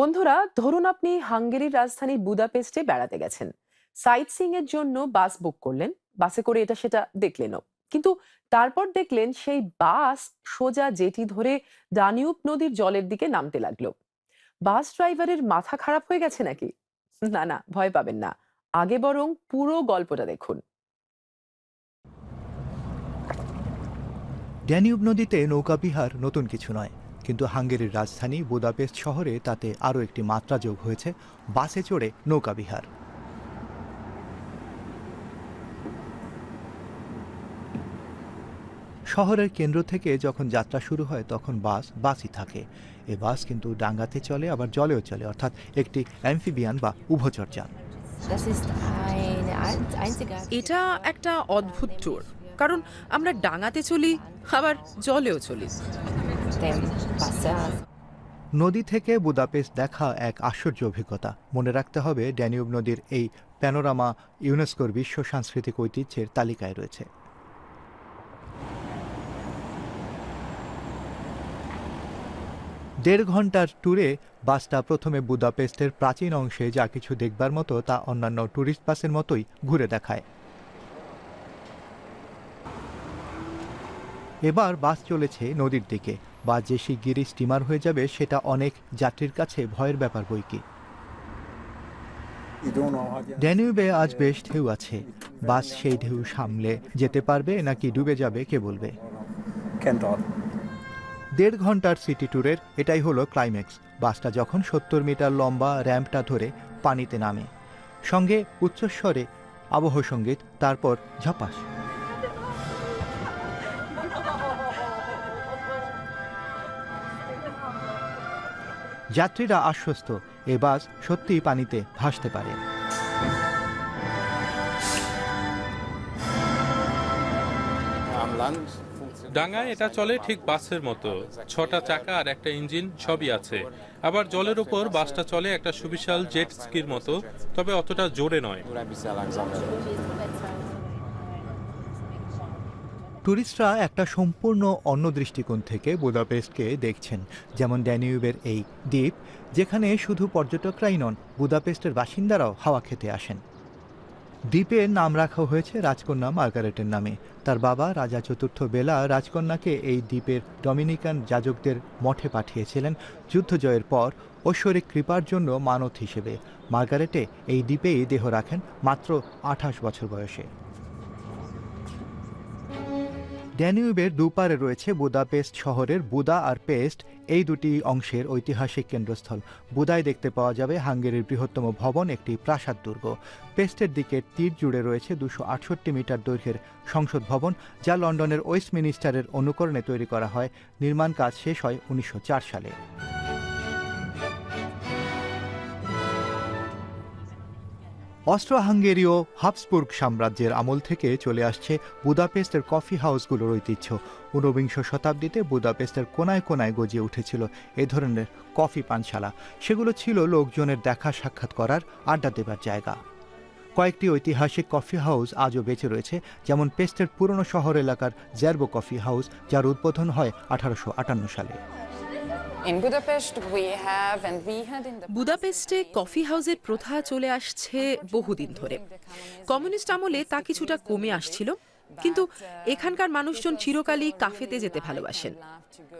বন্ধুরা, ধরুন আপনি হাঙ্গেরির রাজধানী বুদাপেস্টে বেড়াতে গেছেন। সাইট সিং এর জন্য বাস বুক করলেন, বাসে করে এটা সেটা দেখলেনও। কিন্তু তারপর দেখলেন সেই বাস সোজা জেটি ধরে দানিউব নদীর জলের দিকে নামতে লাগল। বাস ড্রাইভারের মাথা খারাপ হয়ে গেছে নাকি? না না, ভয় পাবেন না। আগে বরং পুরো গল্পটা দেখুন। ড্যানিউব নদীতে নৌকা বিহার নতুন কিছু নয়। কিন্তু হাঙ্গেরির রাজধানী বুদাপেস্ট শহরে তাতে আরও একটি মাত্রা যোগ হয়েছে বাসে চড়ে নৌকাবিহার শহরের কেন্দ্র থেকে যখন যাত্রা শুরু হয় তখন বাস বাসই থাকে এ বাস কিন্তু ডাঙ্গাতে চলে আবার জলেও চলে অর্থাৎ একটি অ্যাম্ফিবিয়ান বা উভচর যান. এটা একটা অদ্ভুত ট্যুর কারণ আমরা ডাঙাতে চলি আবার জলেও চলি. নদী থেকে বুদাপেস্ট দেখা এক আশ্চর্য অভিজ্ঞতা। মনে রাখতে হবে ড্যানিউব নদীর এই প্যানোরামা ইউনেস্কোর বিশ্ব সাংস্কৃতিক ঐতিহ্যের তালিকায় রয়েছে। দেড় ঘণ্টার ট্যুরে বাসটা প্রথমে বুদাপেস্টের প্রাচীন অংশে যা কিছু দেখবার মতো তা অন্যান্য ট্যুরিস্ট বাসের মতোই ঘুরে দেখায়। এবার বাস চলেছে নদীর দিকে। বা যে শিগগিরই স্টিমার হয়ে যাবে সেটা অনেক যাত্রীর কাছে ভয়ের ব্যাপার বই কি? ড্যানিউবে আজ বেশ ঢেউ আছে। বাস সেই ঢেউ সামলে যেতে পারবে নাকি ডুবে যাবে কে বলবে? দেড় ঘণ্টার সিটি ট্যুরের এটাই হলো ক্লাইম্যাক্স বাসটা যখন সত্তর মিটার লম্বা র্যাম্পটা ধরে পানিতে নামে। সঙ্গে উচ্চস্বরে আবহ সংগীত তারপর ঝপাস। যাত্রীরা আশ্বস্ত, এ বাস সত্যিই পানিতে ভাসতে পারে। ডাঙায় এটা চলে ঠিক বাসের মতো। ছটা চাকা আর একটা ইঞ্জিন সবই আছে। আবার জলের উপর বাসটা চলে একটা সুবিশাল জেট স্কির মতো, তবে অতটা জোরে নয়। ট্যুরিস্টরা একটা সম্পূর্ণ অন্য দৃষ্টিকোণ থেকে বুদাপেস্টকে দেখছেন, যেমন ড্যানিউবের এই দ্বীপ, যেখানে শুধু পর্যটকরাই নন, বুদাপেস্টের বাসিন্দারাও হাওয়া খেতে আসেন। দ্বীপের নাম রাখা হয়েছে রাজকন্যা মার্গারেটের নামে। তার বাবা রাজা চতুর্থ বেলা রাজকন্যাকে এই দ্বীপের ডমিনিকান যাজকদের মঠে পাঠিয়েছিলেন যুদ্ধ জয়ের পর ঐশ্বরিক কৃপার জন্য মানত হিসেবে। মার্গারেটে এই দ্বীপেই দেহ রাখেন মাত্র আঠাশ বছর বয়সে। ড্যানিউবের দুপারে রয়েছে বুদাপেস্ট শহরের বুদা আর পেস্ট, এই দুটি অংশের ঐতিহাসিক কেন্দ্রস্থল। বুদায় দেখতে পাওয়া যাবে হাঙ্গেরির বৃহত্তম ভবন, একটি প্রাসাদ দুর্গ। পেস্টের দিকে তীর জুড়ে রয়েছে দুশো আটষট্টি মিটার দৈর্ঘ্যের সংসদ ভবন, যা লন্ডনের ওয়েস্ট মিনিস্টারের অনুকরণে তৈরি করা হয়। নির্মাণ কাজ শেষ হয় উনিশশো চার সালে। অস্ট্রো হাঙ্গেরীয় হাবসবুর্গ সাম্রাজ্যের আমল থেকে চলে আসছে বুদাপেস্টের কফি হাউসগুলোর ঐতিহ্য। ঊনবিংশ শতাব্দীতে বুদাপেস্টের কোনায় কোনায় গজিয়ে উঠেছিল এ ধরনের কফি পানশালা। সেগুলো ছিল লোকজনের দেখা সাক্ষাৎ করার, আড্ডা দেবার জায়গা। কয়েকটি ঐতিহাসিক কফি হাউস আজও বেঁচে রয়েছে, যেমন পেস্টের পুরনো শহর এলাকার জ্যারবো কফি হাউস, যার উদ্বোধন হয় আঠারোশো আটান্ন সালে। বুদাপেস্টে কফি হাউসের প্রথা চলে আসছে বহুদিন ধরে। কমিউনিস্ট আমলে তা কিছুটা কমে আসছিল কিন্তু এখানকার মানুষজন চিরকালই কাফেতে যেতে ভালোবাসেন।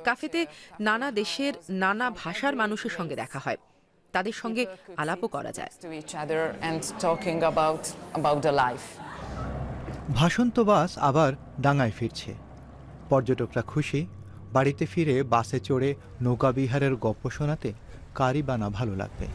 কাফেতে নানা দেশের নানা ভাষার মানুষের সঙ্গে দেখা হয়। তাদের সঙ্গে আলাপও করা যায়। ভাসন্ত বাস আবার ডাঙায় ফিরছে। পর্যটকরা খুশি বাড়িতে ফিরে বাসে চড়ে নৌকাবিহারের গপ্প শোনাতে কারই বানা ভালো লাগবে।